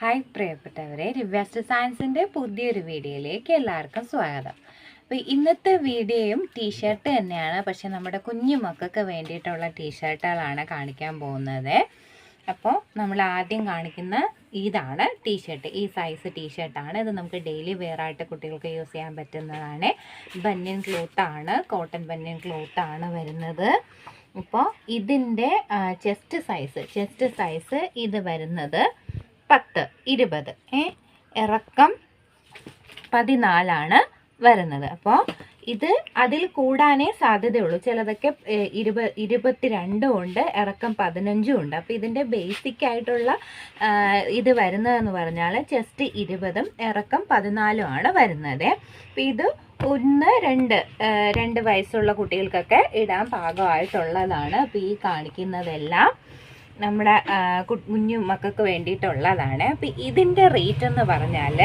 Hi പ്രിയപ്പെട്ടവരെ റിവ്യാസ്റ്റർ സയൻസിന്റെ പുതിയൊരു വീഡിയോയിലേക്ക് എല്ലാവർക്കും സ്വാഗതം. അപ്പോൾ ഇന്നത്തെ വീഡിയോയും ടീഷർട്ട് തന്നെയാണ്. പക്ഷെ നമ്മുടെ കുഞ്ഞു മക്കൾക്ക് വേണ്ടിയിട്ടുള്ള ടീഷർട്ടുകളാണ് കാണിക്കാൻ പോകുന്നത്. അപ്പോൾ നമ്മൾ ആദ്യം കാണിക്കുന്ന ഇതാണ് ടീഷർട്ട് ഈ സൈസ് ടീഷർട്ടാണ് ഇത് നമുക്ക് ഡെയിലി വെയർ ആയിട്ട് കുട്ടികൾക്ക് യൂസ് ചെയ്യാൻ പറ്റുന്നതാണ്. ബന്യൻ ക്ലോത്താണ് കോട്ടൺ ബന്യൻ ക്ലോത്താണ് വരുന്നത്. ഇപ്പോൾ ഇതിന്റെ ചെസ്റ്റ് സൈസ് ചെസ്റ്റ് സൈസ് ഇത് വരുന്നത് പത്ത് ഇരുപത്. ഏ? ഇറക്കം പതിനാലാണ് വരുന്നത്. അപ്പോൾ ഇത് അതിൽ കൂടാനേ സാധ്യതയുള്ളൂ. ചിലതൊക്കെ ഇരുപ ഇരുപത്തിരണ്ടും ഉണ്ട് ഇറക്കം പതിനഞ്ചും ഉണ്ട്. അപ്പോൾ ഇതിന്റെ ബേസിക് ആയിട്ടുള്ള ഇത് വരുന്നതെന്ന് പറഞ്ഞാൽ ചെസ്റ്റ് ഇരുപതും ഇറക്കം പതിനാലും ആണ് വരുന്നത്. അപ്പോൾ ഇത് ഒന്ന് രണ്ട് രണ്ട് വയസ്സുള്ള കുട്ടികൾക്കൊക്കെ ഇടാൻ പാകമായിട്ടുള്ളതാണ് അപ്പോൾ ഈ കാണിക്കുന്നതെല്ലാം. നമ്മുടെ കുഞ്ഞു മക്കൾക്ക് വേണ്ടിയിട്ടുള്ളതാണ്. അപ്പം ഇതിന്റെ റേറ്റ് എന്ന് പറഞ്ഞാൽ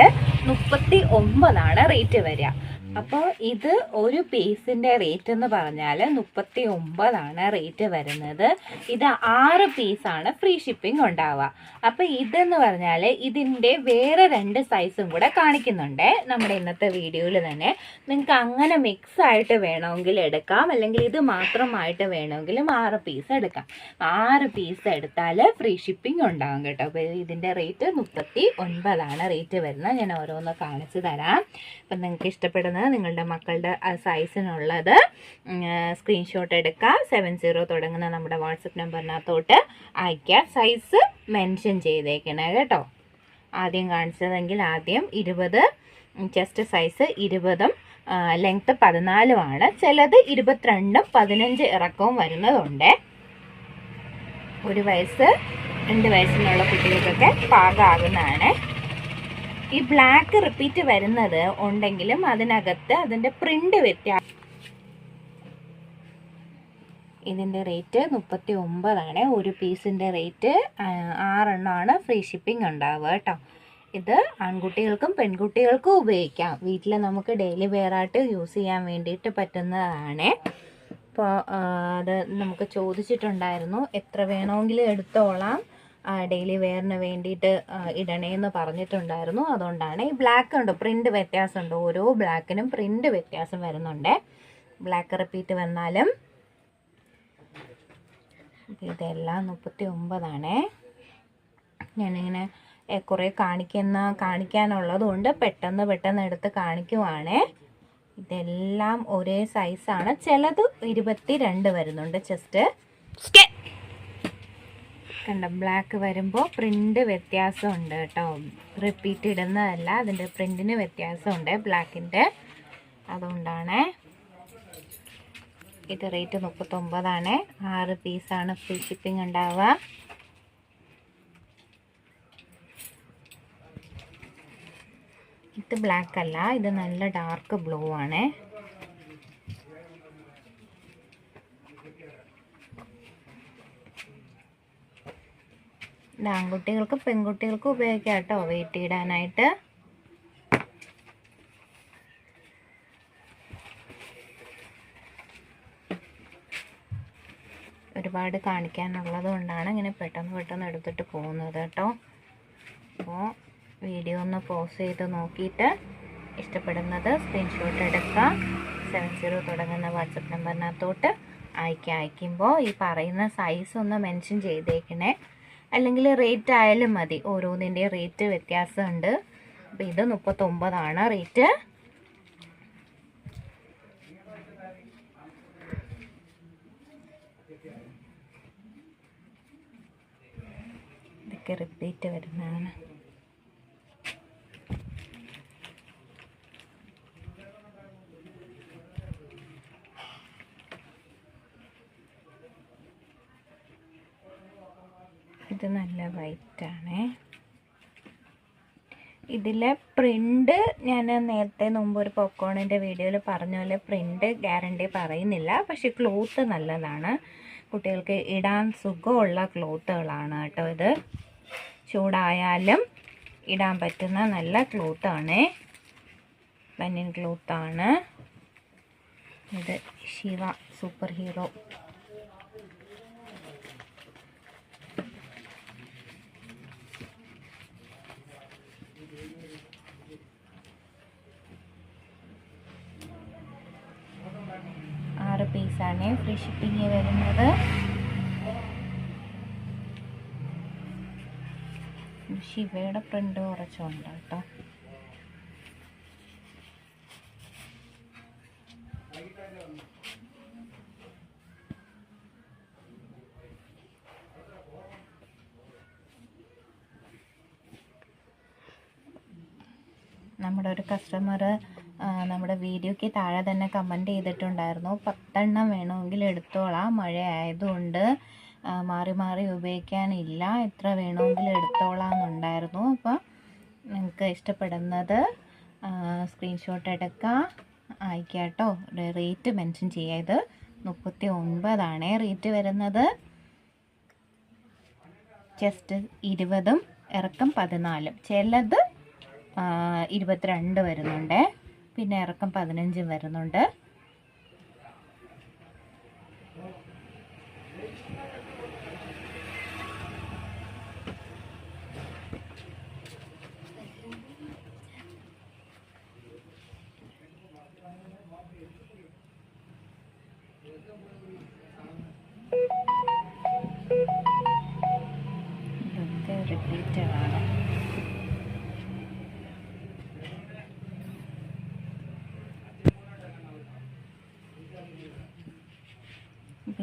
മുപ്പത്തി ഒമ്പതാണ് റേറ്റ് വരിക. അപ്പോൾ ഇത് ഒരു പീസിന്റെ റേറ്റ് എന്ന് പറഞ്ഞാൽ മുപ്പത്തി ഒമ്പതാണ് റേറ്റ് വരുന്നത്. ഇത് ആറ് പീസാണ് ഫ്രീ ഷിപ്പിംഗ് ഉണ്ടാവുക. അപ്പോൾ ഇതെന്ന് പറഞ്ഞാൽ ഇതിന്റെ വേറെ രണ്ട് സൈസും കൂടെ കാണിക്കുന്നുണ്ട് നമ്മുടെ ഇന്നത്തെ വീഡിയോയിൽ തന്നെ. നിങ്ങൾക്ക് അങ്ങനെ മിക്സ് ആയിട്ട് വേണമെങ്കിൽ എടുക്കാം. അല്ലെങ്കിൽ ഇത് മാത്രമായിട്ട് വേണമെങ്കിലും ആറ് പീസ് എടുക്കാം. ആറ് പീസ് എടുത്താൽ ഫ്രീ ഷിപ്പിംഗ് ഉണ്ടാകും കേട്ടോ. അപ്പോൾ ഇതിന്റെ റേറ്റ് മുപ്പത്തി ഒൻപതാണ് റേറ്റ് വരുന്നത്. ഞാൻ ഓരോന്ന് കാണിച്ചു തരാം. അപ്പം നിങ്ങൾക്ക് ഇഷ്ടപ്പെടുന്നത് നിങ്ങളുടെ മക്കളുടെ സൈസിനുള്ളത് സ്ക്രീൻഷോട്ട് എടുക്കുക സെവൻ സീറോ തുടങ്ങുന്ന നമ്മുടെ വാട്സപ്പ് നമ്പറിനകത്തോട്ട് അയക്കുക സൈസ് മെൻഷൻ ചെയ്തേക്കണേ കേട്ടോ. ആദ്യം കാണിച്ചതെങ്കിൽ ആദ്യം ഇരുപത് ചെസ്റ്റ് സൈസ് ഇരുപതും ലെങ്ത്ത് പതിനാലുമാണ് ചിലത് ഇരുപത്തിരണ്ടും പതിനഞ്ച് ഇറക്കവും വരുന്നതുണ്ട്. ഒരു വയസ്സ് രണ്ട് വയസ്സിനുള്ള കുട്ടികൾക്കൊക്കെ പാകമാകുന്നതാണ്. ഈ ബ്ലാക്ക് റിപ്പീറ്റ് വരുന്നത് ഉണ്ടെങ്കിലും അതിനകത്ത് അതിന്റെ പ്രിന്റ് വ്യത്യാസം ഇതിന്റെ റേറ്റ് മുപ്പത്തി ഒമ്പതാണ് ഒരു പീസിന്റെ റേറ്റ് ആറെണ്ണമാണ് ഫ്രീ ഷിപ്പിംഗ് ഉണ്ടാവുക കേട്ടോ. ഇത് ആൺകുട്ടികൾക്കും പെൺകുട്ടികൾക്കും ഉപയോഗിക്കാം. വീട്ടിൽ നമുക്ക് ഡെയിലി വെയറായിട്ട് യൂസ് ചെയ്യാൻ വേണ്ടിയിട്ട് പറ്റുന്നതാണ്. അപ്പോൾ അത് നമുക്ക് ചോദിച്ചിട്ടുണ്ടായിരുന്നു. എത്ര വേണമെങ്കിലും എടുത്തോളാം. ഡെയിലി വെയറിന് വേണ്ടിയിട്ട് ഇടണേ ഇടണേന്ന് പറഞ്ഞിട്ടുണ്ടായിരുന്നു. അതുകൊണ്ടാണ് ഈ ബ്ലാക്ക് ഉണ്ട് പ്രിന്റ് വ്യത്യാസമുണ്ട്? ഓരോ ബ്ലാക്കിനും പ്രിന്റ് വ്യത്യാസം വരുന്നുണ്ട്. ബ്ലാക്ക് റിപ്പീറ്റ് വന്നാലും ഇതെല്ലാം മുപ്പത്തി ഒമ്പതാണേ ഞാനിങ്ങനെ കുറേ കാണിക്കുന്ന കാണിക്കാനുള്ളതുകൊണ്ട് പെട്ടെന്ന് പെട്ടെന്ന് എടുത്ത് കാണിക്കുവാണേ. ഇതെല്ലാം ഒരേ സൈസാണ് ചിലത് ഇരുപത്തി രണ്ട് വരുന്നുണ്ട് ചെസ്റ്റ് കണ്ട ബ്ലാക്ക് വരുമ്പോൾ പ്രിന്റ് വ്യത്യാസമുണ്ട് കേട്ടോ. റിപ്പീറ്റ് ഇടുന്നതല്ല അതിന്റെ പ്രിന്റിന് വ്യത്യാസമുണ്ട് ബ്ലാക്കിന്റെ അതുകൊണ്ടാണ് ഇത് റേറ്റ് മുപ്പത്തൊമ്പതാണ്. ആറ് പീസാണ് ഫ്രീ ഷിപ്പിംഗ് ഉണ്ടാവുക. ഇത് ബ്ലാക്ക് അല്ല ഇത് നല്ല ഡാർക്ക് ബ്ലൂ ആണ്. ഇത് ആൺകുട്ടികൾക്കും പെൺകുട്ടികൾക്കും ഉപയോഗിക്കാം കേട്ടോ വെയിറ്റ് ഇടാനായിട്ട് ഒരുപാട് കാണിക്കാനുള്ളത് കൊണ്ടാണ് ഇങ്ങനെ പെട്ടെന്ന് പെട്ടെന്ന് എടുത്തിട്ട് പോകുന്നത് കേട്ടോ. അപ്പോൾ വീഡിയോ ഒന്ന് പോസ് ചെയ്ത് നോക്കിയിട്ട് ഇഷ്ടപ്പെടുന്നത് സ്ക്രീൻഷോട്ട് എടുക്കുക സെവൻ സീറോ തുടങ്ങുന്ന വാട്സപ്പ് നമ്പറിനകത്തോട്ട് അയക്കുക അയക്കുമ്പോൾ ഈ പറയുന്ന സൈസ് ഒന്ന് മെൻഷൻ ചെയ്തേക്കണേ. അല്ലെങ്കിൽ റേറ്റ് ആയാലും മതി. ഓരോന്നിന്റെ റേറ്റ് വ്യത്യാസമുണ്ട്. അപ്പോൾ ഇത് മുപ്പത്തൊമ്പതാണ് റേറ്റ് ഇതൊക്കെ റിപ്പീറ്റ് വരുന്നതാണ് ഇത് നല്ല വൈറ്റ് ആണേ ഇതിലെ പ്രിന്റ് ഞാൻ നേരത്തെ മുമ്പ് ഒരു പോപ്കോണിന്റെ വീഡിയോയിൽ പറഞ്ഞ പോലെ പ്രിന്റ് ഗ്യാരണ്ടി പറയുന്നില്ല. പക്ഷേ ക്ലോത്ത് നല്ലതാണ്. കുട്ടികൾക്ക് ഇടാൻ സുഖമുള്ള ക്ലോത്തുകളാണ് കേട്ടോ ഇത്. ചൂടായാലും ഇടാൻ പറ്റുന്ന നല്ല ക്ലോത്താണ് ബനിയൻ ക്ലോത്താണ് ഇത് ശിവ സൂപ്പർ ഹീറോ സൈസാണ് ഫ്രീ ഷിപ്പിംഗ് വരുന്നത്. ശിവയുടെ പ്രിന്റ് കുറച്ചുണ്ട് കേട്ടോ. നമ്മുടെ ഒരു കസ്റ്റമർ നമ്മുടെ വീഡിയോയ്ക്ക് താഴെ തന്നെ കമന്റ് ചെയ്തിട്ടുണ്ടായിരുന്നു. പത്തെണ്ണം വേണമെങ്കിൽ എടുത്തോളാം. മഴ ആയതുകൊണ്ട് മാറി മാറി ഉപയോഗിക്കാനില്ല. എത്ര വേണമെങ്കിൽ എടുത്തോളാം എന്നുണ്ടായിരുന്നു അപ്പോൾ നിങ്ങൾക്ക് ഇഷ്ടപ്പെടുന്നത് സ്ക്രീൻഷോട്ട് എടുക്കാം. ആയിക്കാട്ടോ റേറ്റ് മെൻഷൻ ചെയ്യുക. ഇത് മുപ്പത്തി ഒൻപതാണ് റേറ്റ് വരുന്നത് ചെസ്റ്റ് ഇരുപതും ഇറക്കം പതിനാലും. ചിലത് ഇരുപത്തിരണ്ട് വരുന്നുണ്ട്. പിന്നെ ഇറക്കം പതിനഞ്ചും വരുന്നുണ്ട്.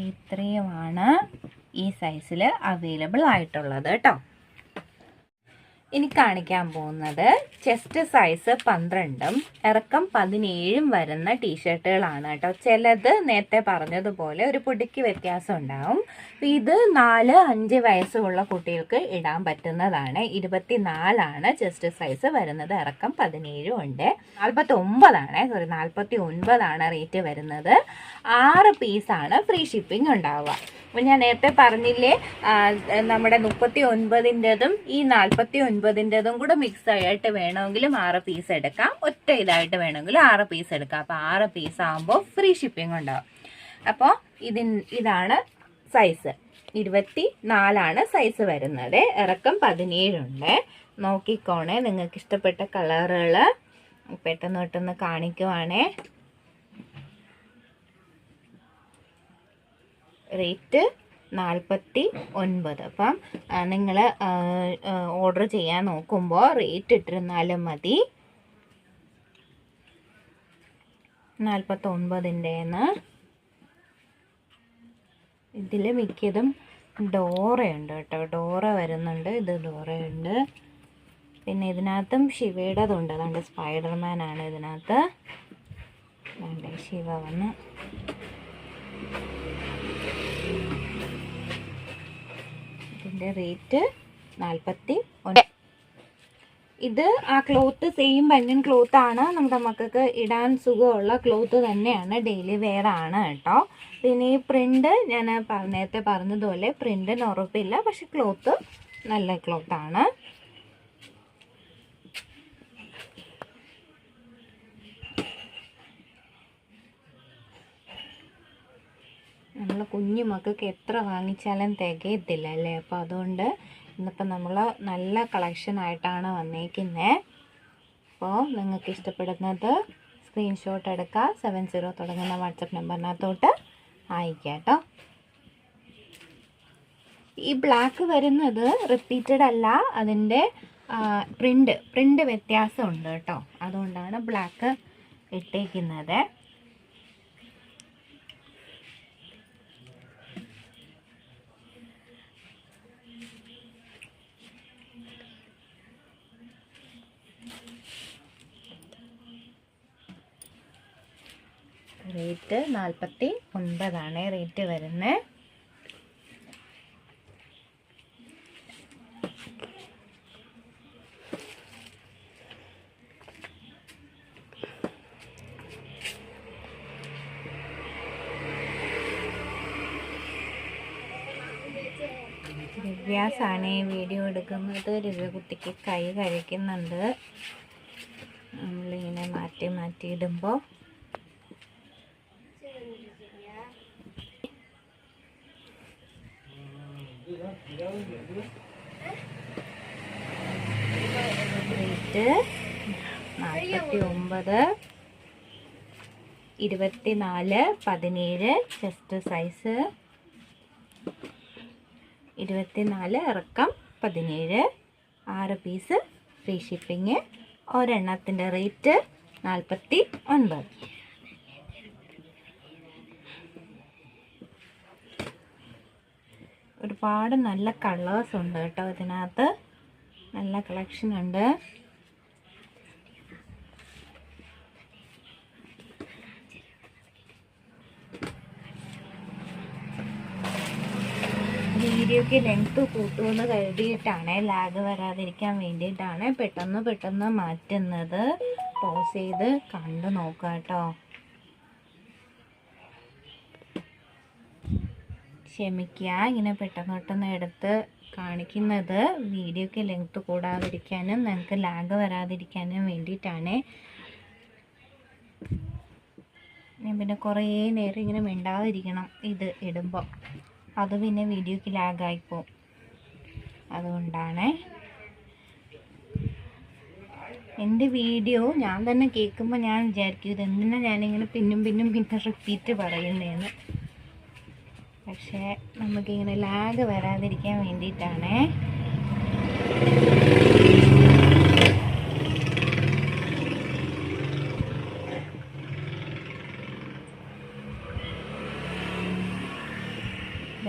ഇത്രയുമാണ് ഈ സൈസിൽ അവൈലബിൾ ആയിട്ടുള്ളത് കേട്ടോ ഇനി കാണിക്കാൻ പോകുന്നത് ചെസ്റ്റ് സൈസ് പന്ത്രണ്ടും ഇറക്കം പതിനേഴും വരുന്ന ടീഷർട്ടുകളാണ് കേട്ടോ. ചിലത് നേരത്തെ പറഞ്ഞതുപോലെ ഒരു പൊടിക്ക് വ്യത്യാസം ഉണ്ടാവും. ഇത് നാല് അഞ്ച് വയസ്സുള്ള കുട്ടികൾക്ക് ഇടാൻ പറ്റുന്നതാണ്. ഇരുപത്തിനാലാണ് ചെസ്റ്റ് സൈസ് വരുന്നത്. ഇറക്കം പതിനേഴും ഉണ്ട്. നാൽപ്പത്തി ഒമ്പതാണ് സോറി നാൽപ്പത്തി ഒൻപതാണ് റേറ്റ് വരുന്നത്. ആറ് പീസാണ് ഫ്രീ ഷിപ്പിംഗ് ഉണ്ടാവുക. അപ്പം ഞാൻ നേരത്തെ പറഞ്ഞില്ലേ നമ്മുടെ മുപ്പത്തി ഒൻപതിന്റെതും ഈ നാൽപ്പത്തി ഒൻപതിന്റെതും കൂടെ മിക്സ് ആയിട്ട് വേണമെങ്കിലും ആറ് പീസ് എടുക്കാം. ഒറ്റ ഇതായിട്ട് വേണമെങ്കിലും ആറ് പീസ് എടുക്കാം. അപ്പോൾ ആറ് പീസ് ആകുമ്പോൾ ഫ്രീ ഷിപ്പിംഗ് ഉണ്ടാവും. അപ്പോൾ ഇതിൻ ഇതാണ് സൈസ് ഇരുപത്തി നാലാണ് സൈസ് വരുന്നത്. ഇറക്കം പതിനേഴുണ്ട്. നോക്കിക്കോണേ നിങ്ങൾക്ക് ഇഷ്ടപ്പെട്ട കളറുകൾ പെട്ടെന്ന് പെട്ടെന്ന് കാണിക്കുവാണേ. റേറ്റ് നാൽപ്പത്തി ഒൻപത് അപ്പം നിങ്ങൾ ഓർഡർ ചെയ്യാൻ നോക്കുമ്പോൾ റേറ്റ് ഇട്ടിരുന്നാലും മതി. നാൽപ്പത്തി ഒൻപതിന്റെന്ന് ഇതിൽ മിക്കതും ഡോറയുണ്ട് കേട്ടോ. ഡോറ വരുന്നുണ്ട് ഇത് ഡോറയുണ്ട്. പിന്നെ ഇതിനകത്തും ശിവയുടേതുണ്ട്. അതുകൊണ്ട് സ്പൈഡർമാൻ ആണ് ഇതിനകത്ത് ശിവ വന്ന്. ഇതിന്റെ റേറ്റ് നാൽപ്പത്തി ഒന്ന്. ഇത് ആ ക്ലോത്ത് സെയിം ബനിയൻ ക്ലോത്ത് ആണ് നമ്മുടെ മക്കൾക്ക് ഇടാൻ സുഖമുള്ള ക്ലോത്ത് തന്നെയാണ്. ഡെയിലി വെയർ ആണ് കേട്ടോ. പിന്നെ ഈ പ്രിന്റ് ഞാൻ നേരത്തെ പറഞ്ഞതുപോലെ പ്രിന്റിന് ഉറപ്പില്ല. പക്ഷെ ക്ലോത്ത് നല്ല ക്ലോത്ത് ആണ് നമ്മൾ കുഞ്ഞു മക്കൾക്ക് എത്ര വാങ്ങിച്ചാലും തികയത്തില്ല അല്ലേ? അപ്പോൾ അതുകൊണ്ട് ഇന്നിപ്പോൾ നമ്മൾ നല്ല കളക്ഷൻ ആയിട്ടാണ് വന്നേക്കുന്നത് അപ്പോൾ നിങ്ങൾക്ക് ഇഷ്ടപ്പെടുന്നത് സ്ക്രീൻഷോട്ട് എടുക്കുക സെവൻ സീറോ തുടങ്ങുന്ന വാട്സപ്പ് നമ്പറിനകത്തോട്ട് അയക്കുക കേട്ടോ. ഈ ബ്ലാക്ക് വരുന്നത് റിപ്പീറ്റഡ് അല്ല അതിന്റെ പ്രിന്റ് പ്രിന്റ് വ്യത്യാസമുണ്ട് കേട്ടോ. അതുകൊണ്ടാണ് ബ്ലാക്ക് ഇട്ടേക്കുന്നത്. റേറ്റ് നാൽപ്പത്തി ഒൻപതാണ് റേറ്റ് വരുന്നത് ദിവ്യാസാണ് ഈ വീഡിയോ എടുക്കുന്നത്. ദിവ്യകുട്ടിക്ക് കൈ കഴിക്കുന്നുണ്ട് നമ്മളിങ്ങനെ മാറ്റി മാറ്റി ഇടുമ്പോൾ റേറ്റ് നാൽപ്പത്തി ഒമ്പത് ഇരുപത്തിനാല് പതിനേഴ് ചെസ്റ്റ് സൈസ് ഇരുപത്തിനാല് ഇറക്കം പതിനേഴ്. ആറ് പീസ് ഫ്രീ ഷിപ്പിങ് ഒരെണ്ണത്തിന്റെ റേറ്റ് നാൽപ്പത്തി ഒൻപത് ഒരുപാട് നല്ല കളേഴ്സ് ഉണ്ട് കേട്ടോ ഇതിനകത്ത്. നല്ല കളക്ഷൻ ഉണ്ട്. വീഡിയോക്ക് ലെങ്ത് കൂട്ടുമെന്ന് കരുതിയിട്ടാണ് ലാഗ് വരാതിരിക്കാൻ വേണ്ടിയിട്ടാണ് പെട്ടെന്ന് പെട്ടെന്ന് മാറ്റുന്നത്. പോസ് ചെയ്ത് കണ്ടു നോക്കുക കേട്ടോ. ക്ഷമിക്കുക ഇങ്ങനെ പെട്ടെന്ന് പെട്ടെന്ന് എടുത്ത് കാണിക്കുന്നത് വീഡിയോക്ക് ലെങ്ത് കൂടാതിരിക്കാനും നിങ്ങൾക്ക് ലാഗ് വരാതിരിക്കാനും വേണ്ടിയിട്ടാണ്. ഞാൻ പിന്നെ കുറേ നേരം ഇങ്ങനെ മിണ്ടാതിരിക്കണം ഇത് ഇടുമ്പോൾ അത് പിന്നെ വീഡിയോക്ക് ലാഗായിപ്പോവും അതുകൊണ്ടാണ്. എന്റെ വീഡിയോ ഞാൻ തന്നെ കേൾക്കുമ്പോൾ ഞാൻ വിചാരിക്കും എന്തിനാ ഞാനിങ്ങനെ പിന്നും പിന്നും പിന്നെ റിപ്പീറ്റ് പറയുന്നതെന്ന് പക്ഷേ നമുക്കിങ്ങനെ ലാഗ് വരാതിരിക്കാൻ വേണ്ടിയിട്ടാണേ.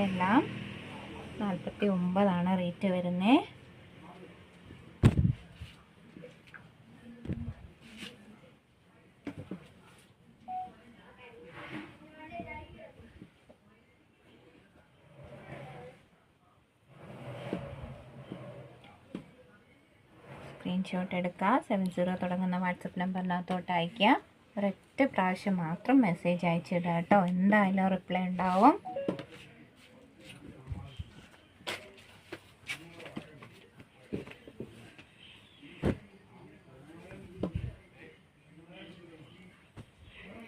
ഇതെല്ലാം നാൽപ്പത്തി ഒമ്പതാണ് റേറ്റ് വരുന്നത് സ്ക്രീൻഷോട്ട് എടുക്കുക സെവൻ സീറോ തുടങ്ങുന്ന വാട്സപ്പ് നമ്പറിനകത്തോട്ട് അയയ്ക്കുക ഒരൊറ്റ പ്രാവശ്യം മാത്രം മെസ്സേജ് അയച്ചിടുക കേട്ടോ എന്തായാലും റിപ്ലൈ ഉണ്ടാവും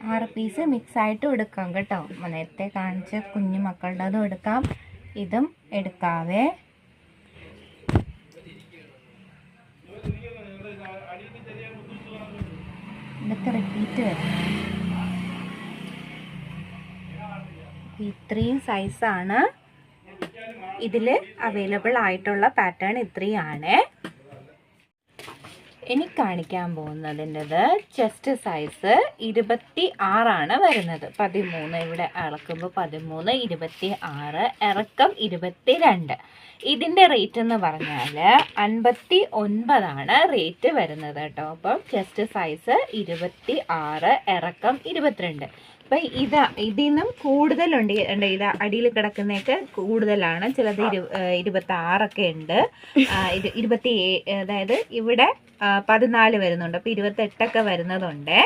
ആറ് പീസ് മിക്സ് ആയിട്ട് എടുക്കാം കേട്ടോ. നേരത്തെ കാണിച്ച കുഞ്ഞു മക്കളുടേതും എടുക്കാം. ഇതും എടുക്കാവേ. ഇതൊക്കെ റിപ്പീറ്റ് വരും. ഇത്രയും സൈസാണ് ഇതിൽ അവൈലബിൾ ആയിട്ടുള്ള പാറ്റേൺ ഇത്രയാണ്. ഇനി കാണിക്കാൻ പോകുന്നതിന്റെത് ചെസ്റ്റ് സൈസ് ഇരുപത്തി ആറാണ് വരുന്നത്. പതിമൂന്ന് ഇവിടെ അളക്കുമ്പോൾ പതിമൂന്ന് ഇരുപത്തി ആറ് ഇറക്കം ഇരുപത്തി രണ്ട് ഇതിന്റെ റേറ്റ് എന്ന് പറഞ്ഞാൽ അൻപത്തി ഒൻപതാണ് റേറ്റ് വരുന്നത് കേട്ടോ. അപ്പം ചെസ്റ്റ് സൈസ് ഇരുപത്തി ആറ് ഇറക്കം ഇരുപത്തിരണ്ട്. അപ്പം ഇതാ ഇതിൽ നിന്നും കൂടുതലുണ്ട്. ഉണ്ട് ഇത് അടിയിൽ കിടക്കുന്നതൊക്കെ കൂടുതലാണ്. ചിലത് ഇരു ഇരുപത്തി ആറൊക്കെ ഉണ്ട്. ഇരുപത്തി അതായത് ഇവിടെ പതിനാല് വരുന്നുണ്ട്. അപ്പം ഇരുപത്തെട്ടൊക്കെ വരുന്നതുണ്ട്.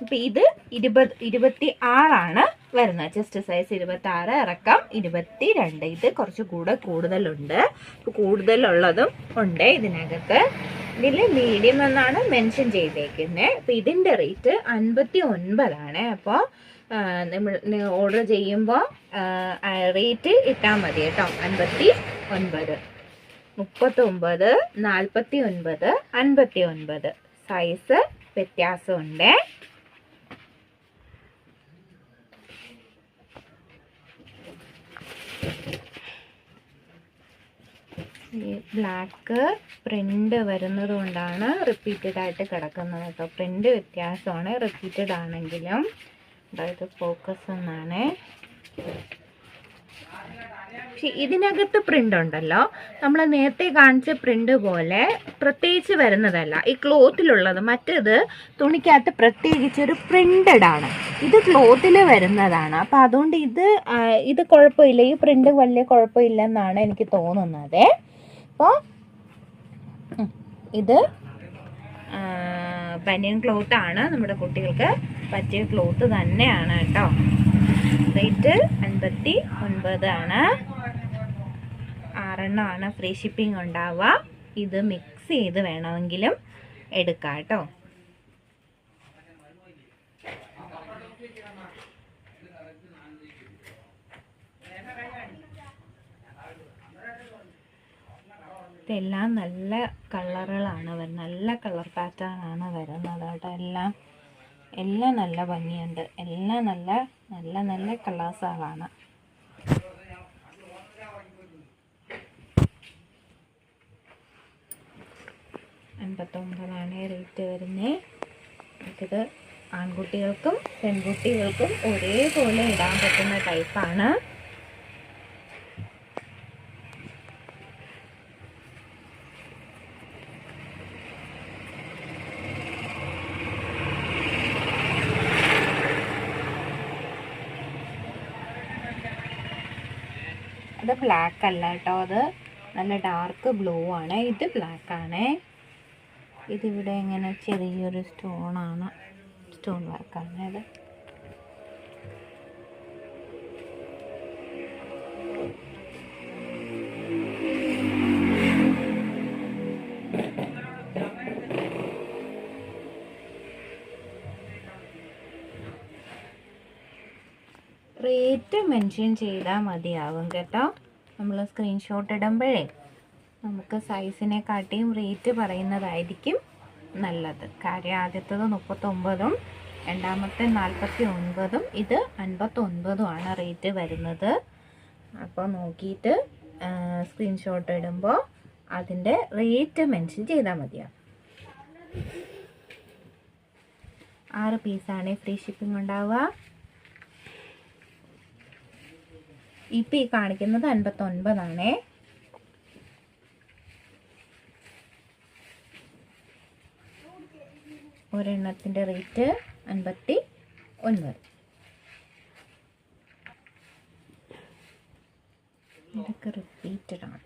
അപ്പം ഇത് ഇരുപത് ഇരുപത്തി ആറാണ്. വരുന്നത്. ചെസ്റ്റ് സൈസ് ഇരുപത്തി ആറ് ഇറക്കം ഇരുപത്തി രണ്ട് ഇത് കുറച്ച് കൂടെ കൂടുതലുണ്ട്. കൂടുതലുള്ളതും ഉണ്ട് ഇതിനകത്ത്. ഇതിൽ മീഡിയം എന്നാണ് മെൻഷൻ ചെയ്തേക്കുന്നത് അപ്പം ഇതിന്റെ റേറ്റ് അൻപത്തി ഒൻപതാണ് അപ്പോൾ നമ്മൾ ഓർഡർ ചെയ്യുമ്പോൾ റേറ്റ് ഇട്ടാൽ മതി കേട്ടോ അൻപത്തി ഒൻപത് മുപ്പത്തൊമ്പത് നാൽപ്പത്തി ഒൻപത് അൻപത്തി ഒൻപത് സൈസ് വ്യത്യാസമുണ്ട്. ഈ ബ്ലാക്ക് പ്രിന്റ് വരുന്നത് കൊണ്ടാണ് റിപ്പീറ്റഡ് ആയിട്ട് കിടക്കുന്നത് കേട്ടോ. പ്രിന്റ് വ്യത്യാസമാണ് റിപ്പീറ്റഡ് ആണെങ്കിലും. അതായത് ഫോക്കസ് എന്നാണ്. പക്ഷെ ഇതിനകത്ത് പ്രിന്റ് ഉണ്ടല്ലോ. നമ്മൾ നേരത്തെ കാണിച്ച പ്രിന്റ് പോലെ പ്രത്യേകിച്ച് വരുന്നതല്ല. ഈ ക്ലോത്തിലുള്ളത് മറ്റേത് തുണിക്കകത്ത് പ്രത്യേകിച്ച് ഒരു പ്രിന്റഡ് ആണ്. ഇത് ക്ലോത്തിൽ വരുന്നതാണ്. അപ്പോൾ അതുകൊണ്ട് ഇത് ഇത് കുഴപ്പമില്ല. ഈ പ്രിന്റ് വലിയ കുഴപ്പമില്ലെന്നാണ് എനിക്ക് തോന്നുന്നത്. അപ്പോൾ ഇത് പനിയൻ ക്ലോത്ത് ആണ് നമ്മുടെ കുട്ടികൾക്ക് പറ്റിയ ക്ലോത്ത് തന്നെയാണ് കേട്ടോ. റേറ്റ് അൻപത്തി ഒൻപത് ആണ്. ആറെണ്ണമാണ് ഫ്രീ ഷിപ്പിംഗ് ഉണ്ടാവുക. ഇത് മിക്സ് ചെയ്ത് വേണമെങ്കിലും എടുക്കാം കേട്ടോ. ഇതെല്ലാം നല്ല കളറുകളാണ് വരുന്നത് നല്ല കളർ പാറ്റേൺ ആണ് വരുന്നത് കേട്ടോ. എല്ലാം എല്ലാം നല്ല ഭംഗിയുണ്ട്. എല്ലാം നല്ല നല്ല നല്ല കളേഴ്സുകളാണ് അൻപത്തൊമ്പതാണ് റേറ്റ് വരുന്നത് ഇത് ആൺകുട്ടികൾക്കും പെൺകുട്ടികൾക്കും ഒരേപോലെ ഇടാൻ പറ്റുന്ന ടൈപ്പാണ് അത് ബ്ലാക്ക് അല്ല കേട്ടോ അത്. നല്ല ഡാർക്ക് ബ്ലൂ ആണ് ഇത് ബ്ലാക്ക് ആണ്. ഇതിവിടെ ഇങ്ങനെ ചെറിയൊരു സ്റ്റോണാണ്. സ്റ്റോൺ വർക്കാണ് ഇത്. റേറ്റ് മെൻഷൻ ചെയ്താൽ മതിയാവും കേട്ടോ. നമ്മൾ സ്ക്രീൻഷോട്ട് ഇടുമ്പോഴേ നമുക്ക് സൈസിനെ കാട്ടിയും റേറ്റ് പറയുന്നതായിരിക്കും നല്ലത്. കാര്യം ആദ്യത്തത് മുപ്പത്തൊമ്പതും രണ്ടാമത്തെ നാൽപ്പത്തി ഒൻപതും ഇത് അൻപത്തൊൻപതുമാണ് റേറ്റ് വരുന്നത്. അപ്പോൾ നോക്കിയിട്ട് സ്ക്രീൻഷോട്ട് ഇടുമ്പോൾ അതിന്റെ റേറ്റ് മെൻഷൻ ചെയ്താൽ മതിയാവും. ആറ് പീസാണ് ഫ്രീ ഷിപ്പിംഗ് ഉണ്ടാവുക. ഇപ്പം ഈ കാണിക്കുന്നത് അൻപത്തൊൻപതാണേ. ഒരെണ്ണത്തിന്റെ റേറ്റ് അൻപത്തി ഒൻപത് ഇതൊക്കെ റിപ്പീറ്റഡ് ആണ്.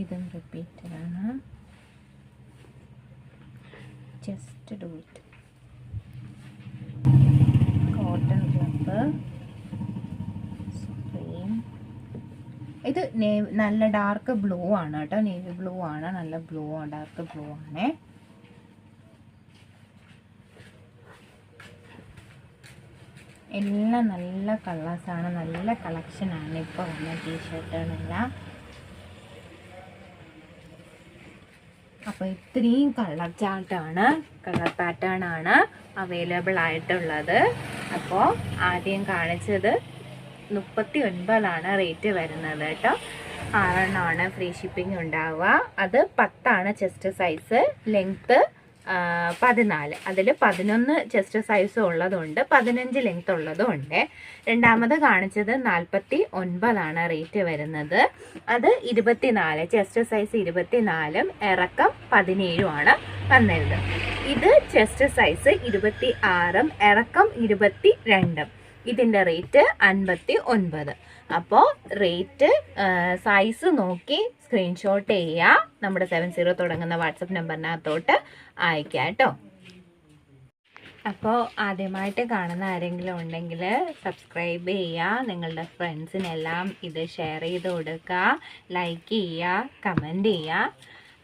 ഇതും റിപ്പീറ്റ് ആണ് just do it cotton club scream ഇത് നല്ല ഡാർക്ക് ബ്ലൂ ആണ് കേട്ടോ. നേവി ബ്ലൂ ആണ്. നല്ല ബ്ലൂ ഡാർക്ക് ബ്ലൂ ആണേ. എല്ലാം നല്ല കളേഴ്സാണ് നല്ല കളക്ഷനാണ് ഇപ്പോൾ വന്ന ടീഷർട്ടുകളെല്ലാം അപ്പോൾ ഇത്രയും കളർ ചാർട്ടാണ് കളർ പാറ്റേൺ ആണ് അവൈലബിൾ ആയിട്ടുള്ളത്. അപ്പോൾ ആദ്യം കാണിച്ചത് മുപ്പത്തി ഒൻപതാണ് റേറ്റ് വരുന്നത് കേട്ടോ. ആറെണ്ണമാണ് ഫ്രീ ഷിപ്പിംഗ് ഉണ്ടാവുക. അത് പത്താണ് ചെസ്റ്റ് സൈസ് ലെങ്ത്ത് പതിനാല്. അതിൽ പതിനൊന്ന് ചെസ്റ്റ് സൈസ് ഉള്ളതുണ്ട് പതിനഞ്ച് ലെങ്ത് ഉള്ളതും ഉണ്ട്. രണ്ടാമത് കാണിച്ചത് നാൽപ്പത്തി ഒൻപതാണ് റേറ്റ് വരുന്നത്. അത് ഇരുപത്തിനാല് ചെസ്റ്റ് സൈസ് ഇരുപത്തിനാലും ഇറക്കം പതിനേഴുമാണ് വന്നിരുന്നത് ഇത് ചെസ്റ്റ് സൈസ് ഇരുപത്തി ആറും ഇറക്കം ഇരുപത്തി രണ്ടും ഇതിന്റെ റേറ്റ് അൻപത്തി ഒൻപത് അപ്പോൾ റേറ്റ് സൈസ് നോക്കി സ്ക്രീൻഷോട്ട് ചെയ്യുക നമ്മുടെ സെവൻ സീറോ തുടങ്ങുന്ന വാട്സപ്പ് നമ്പറിനകത്തോട്ട് അയക്കുക കേട്ടോ അപ്പോൾ ആദ്യമായിട്ട് കാണുന്ന ആരെങ്കിലും ഉണ്ടെങ്കിൽ സബ്സ്ക്രൈബ് ചെയ്യുക നിങ്ങളുടെ ഫ്രണ്ട്സിനെല്ലാം ഇത് ഷെയർ ചെയ്ത് കൊടുക്കുക ലൈക്ക് ചെയ്യുക കമന്റ് ചെയ്യുക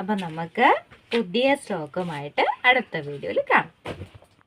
അപ്പോൾ നമുക്ക് പുതിയ സ്റ്റോക്കുമായിട്ട് അടുത്ത വീഡിയോയിൽ കാണാം.